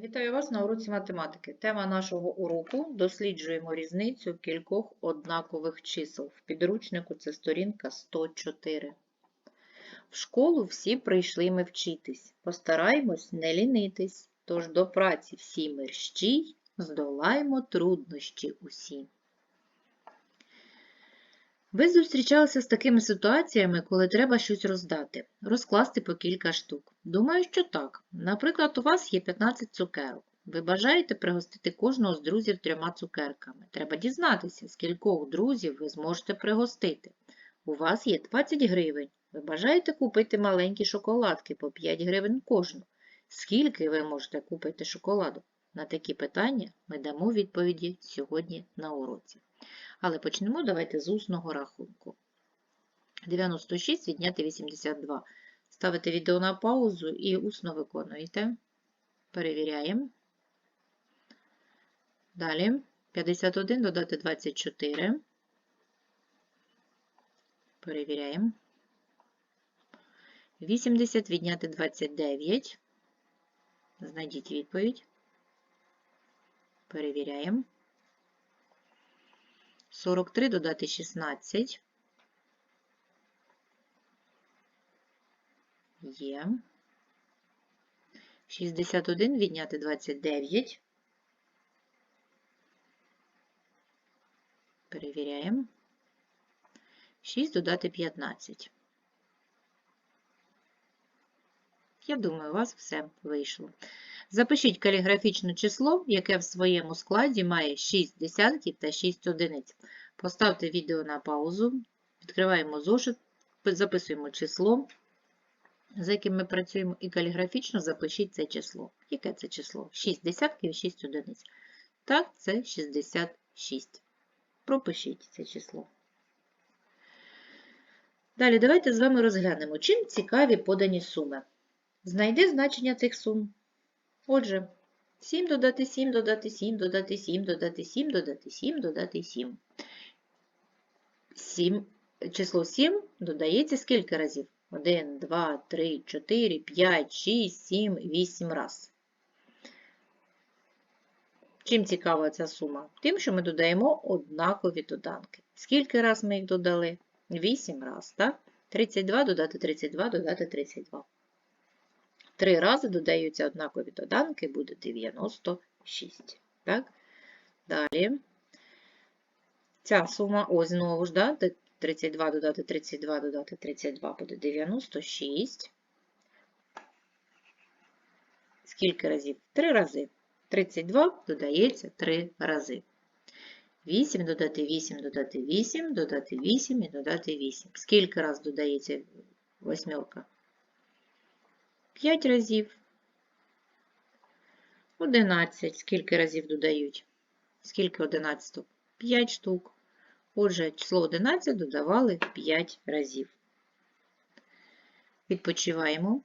Вітаю вас на уроці математики. Тема нашого уроку досліджуємо різницю кількох однакових чисел. В підручнику це сторінка 104. В школу всі прийшли ми вчитись. Постараємось не лінитись. Тож до праці всі мерщій, здолаємо труднощі усі. Ви зустрічалися з такими ситуаціями, коли треба щось роздати, розкласти по кілька штук. Думаю, що так. Наприклад, у вас є 15 цукерок. Ви бажаєте пригостити кожного з друзів трьома цукерками. Треба дізнатися, скількох друзів ви зможете пригостити. У вас є 20 гривень. Ви бажаєте купити маленькі шоколадки по 5 гривень кожну. Скільки ви можете купити шоколаду? На такі питання ми дамо відповіді сьогодні на уроці. Але почнемо давайте з усного рахунку. 96 відняти 82. Ставите відео на паузу і усно виконуєте. Перевіряємо. Далі 51 додати 24. Перевіряємо. 80 відняти 29. Знайдіть відповідь. Перевіряємо. 43 додати 16. Є. 61 відняти 29. Перевіряємо. 6 додати 15. Я думаю, у вас все вийшло. Запишіть каліграфічне число, яке в своєму складі має 6 десятків та 6 одиниць. Поставте відео на паузу, відкриваємо зошит, записуємо число, за яким ми працюємо, і каліграфічно запишіть це число. Яке це число? 6 десятків і 6 одиниць. Так, це 66. Пропишіть це число. Далі давайте з вами розглянемо, чим цікаві подані суми. Знайди значення цих сум. Отже, 7 додати 7, додати 7, додати 7, додати 7, додати 7, додати 7. 7. Число 7 додається скільки разів? 1, 2, 3, 4, 5, 6, 7, 8 раз. Чим цікава ця сума? Тим, що ми додаємо однакові доданки. Скільки раз ми їх додали? 8 раз, так? 32 додати 32, додати 32. Три рази додаються однакові доданки, буде 96. Так? Далі. Ця сума, ось знову ж, да, 32 додати 32, додати 32 буде 96. Скільки разів? Три рази. 32 додається 3 рази. 8 додати 8, додати 8, додати 8 і додати 8. Скільки раз додається восьмерка? 5 разів. 11. Скільки разів додають? Скільки 11? 5 штук. Отже, число 11 додавали 5 разів. Відпочиваємо.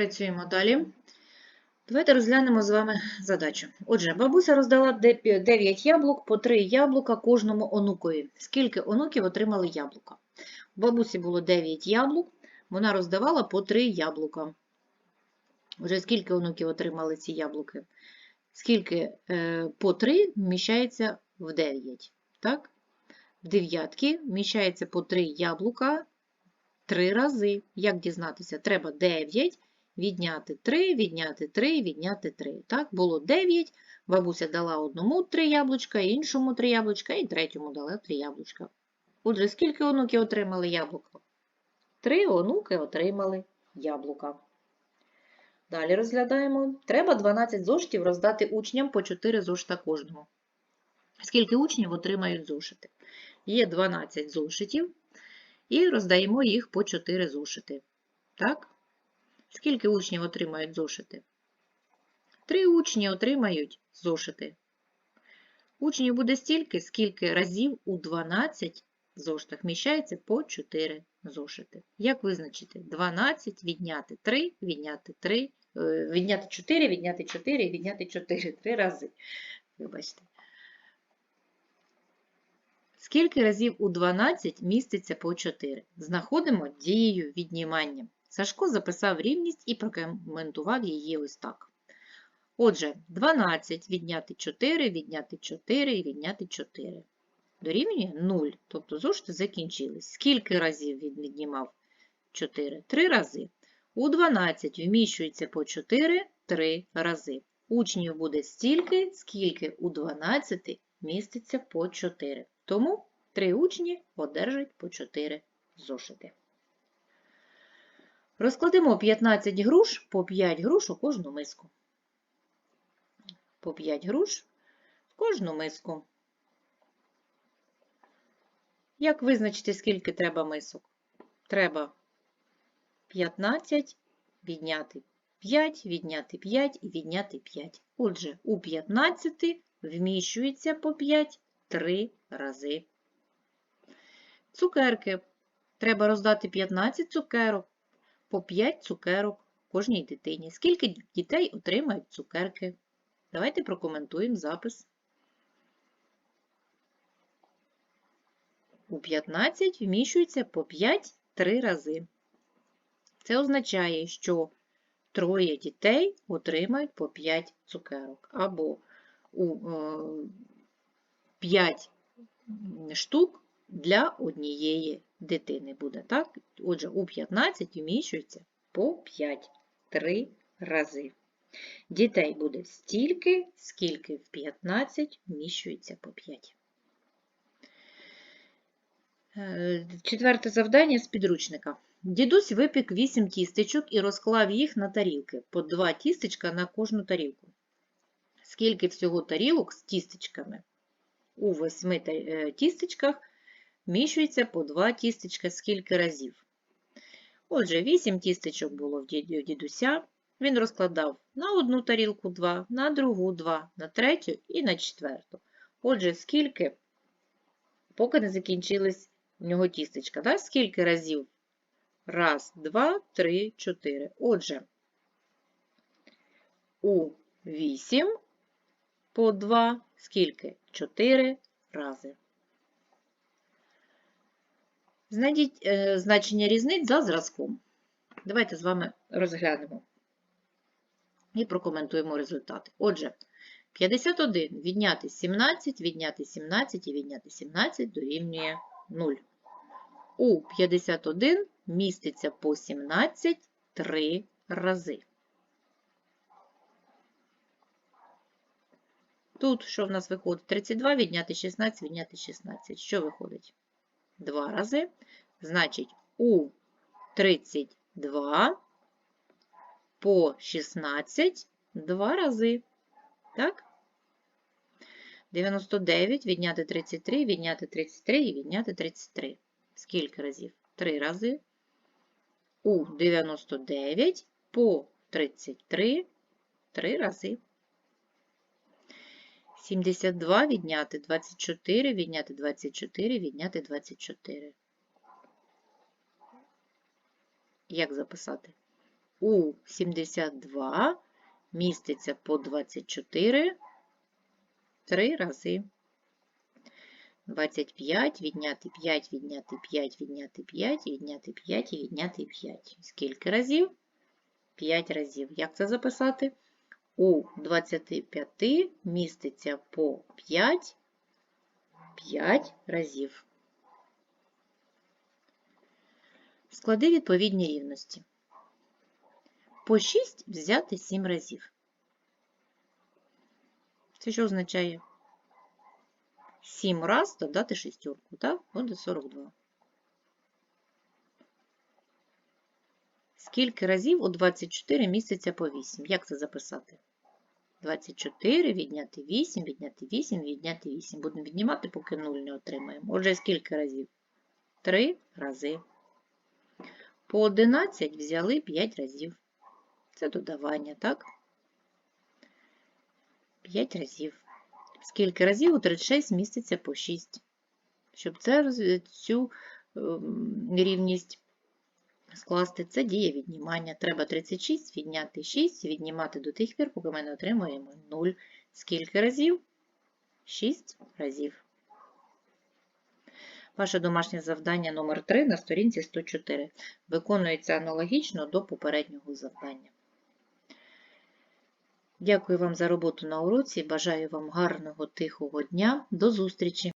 Працюємо далі. Давайте розглянемо з вами задачу. Отже, бабуся роздала 9 яблук по 3 яблука кожному онукові. Скільки онуків отримали яблука? У бабусі було 9 яблук, вона роздавала по три яблука. Вже скільки онуків отримали ці яблуки? Скільки е, по 3 вміщається в 9, так? В дев'ятки вміщається по 3 яблука 3 рази. Як дізнатися? Треба 9 відняти 3, відняти 3, відняти 3. Так, було 9, бабуся дала одному 3 яблучка, іншому 3 яблучка і третьому дала 3 яблучка. Отже, скільки онуків отримали яблука? 3 онуки отримали яблука. Далі розглядаємо. Треба 12 зошитів роздати учням по 4 зошита кожному. Скільки учнів отримають зошити? Є 12 зошитів, і роздаємо їх по 4 зошити. Так? Скільки учнів отримають зошити? 3 учні отримають зошити. Учнів буде стільки, скільки разів у 12 зошитах вміщається по 4 зошити. Як визначити? 12 відняти 3, відняти 3, е, відняти 4, відняти 4 і відняти 4 три рази. Вибачте. Скільки разів у 12 міститься по 4? Знаходимо дією віднімання. Сашко записав рівність і прокоментував її ось так. Отже, 12 відняти 4, відняти 4 і відняти 4. Дорівнює 0, тобто зошити закінчились. Скільки разів він віднімав 4? 3 рази. У 12 вміщується по 4 3 рази. Учнів буде стільки, скільки у 12 міститься по 4. Тому 3 учні одержать по 4 зошити. Розкладемо 15 груш по 5 груш у кожну миску. По 5 груш в кожну миску. Як визначити, скільки треба мисок? Треба 15 відняти 5, відняти 5 і відняти 5. Отже, у 15 вміщується по 5 3 рази. Цукерки. Треба роздати 15 цукерок, по 5 цукерок кожній дитині. Скільки дітей отримають цукерки? Давайте прокоментуємо запис. У 15 вміщується по 5 3 рази. Це означає, що троє дітей отримають по 5 цукерок. Або у 5 штук для однієї дитини буде. так? Отже, у 15 вміщується по 5 3 рази. Дітей буде стільки, скільки в 15 вміщується по 5. Е, четверте завдання з підручника. Дідусь випік 8 тістечок і розклав їх на тарілки, по 2 тістечка на кожну тарілку. Скільки всього тарілок з тістечками? У 8 е, тістечках вміщується по 2 тістечка скільки разів. Отже, 8 тістечок було в дідуся. Він розкладав на одну тарілку 2, на другу 2, на третю і на четверту. Отже, скільки, поки не закінчились в нього тістечка. Да? Скільки разів? Раз, два, три, чотири. Отже, у 8 по 2 скільки? 4 рази. Знайдіть е, значення різниць за зразком. Давайте з вами розглянемо і прокоментуємо результати. Отже, 51 відняти 17, відняти 17 і відняти 17 дорівнює 0. У 51 міститься по 17 3 рази. Тут що в нас виходить? 32 відняти 16, відняти 16. Що виходить? 2 рази. Значить, у 32 по 16 2 рази. Так? 99 відняти 33, відняти 33 і відняти 33. Скільки разів? 3 рази. У 99 по 33 3 рази. 72 відняти 24, відняти 24, відняти 24. Як записати? У 72 міститься по 24 3 рази. 25, відняти 5, відняти 5, відняти 5, відняти 5 і відняти 5. Скільки разів? 5 разів. Як це записати? У 25 міститься по 5 5 разів. Склади відповідні рівності. По 6 взяти 7 разів. Це що означає? 7 раз додати шістьорку, так? Буде 42. Скільки разів у 24 місяця по 8? Як це записати? 24 відняти 8, відняти 8, відняти 8. Будемо віднімати, поки 0 не отримаємо. Отже, скільки разів? 3 рази. По 11 взяли 5 разів. Це додавання, так? 5 разів. Скільки разів у 36 міститься по 6? Щоб це, цю ем, рівність скласти, це дія віднімання. Треба 36 відняти 6, віднімати до тих пір, поки ми не отримуємо 0. Скільки разів? 6 разів. Ваше домашнє завдання номер 3 на сторінці 104. Виконується аналогічно до попереднього завдання. Дякую вам за роботу на уроці. Бажаю вам гарного тихого дня. До зустрічі!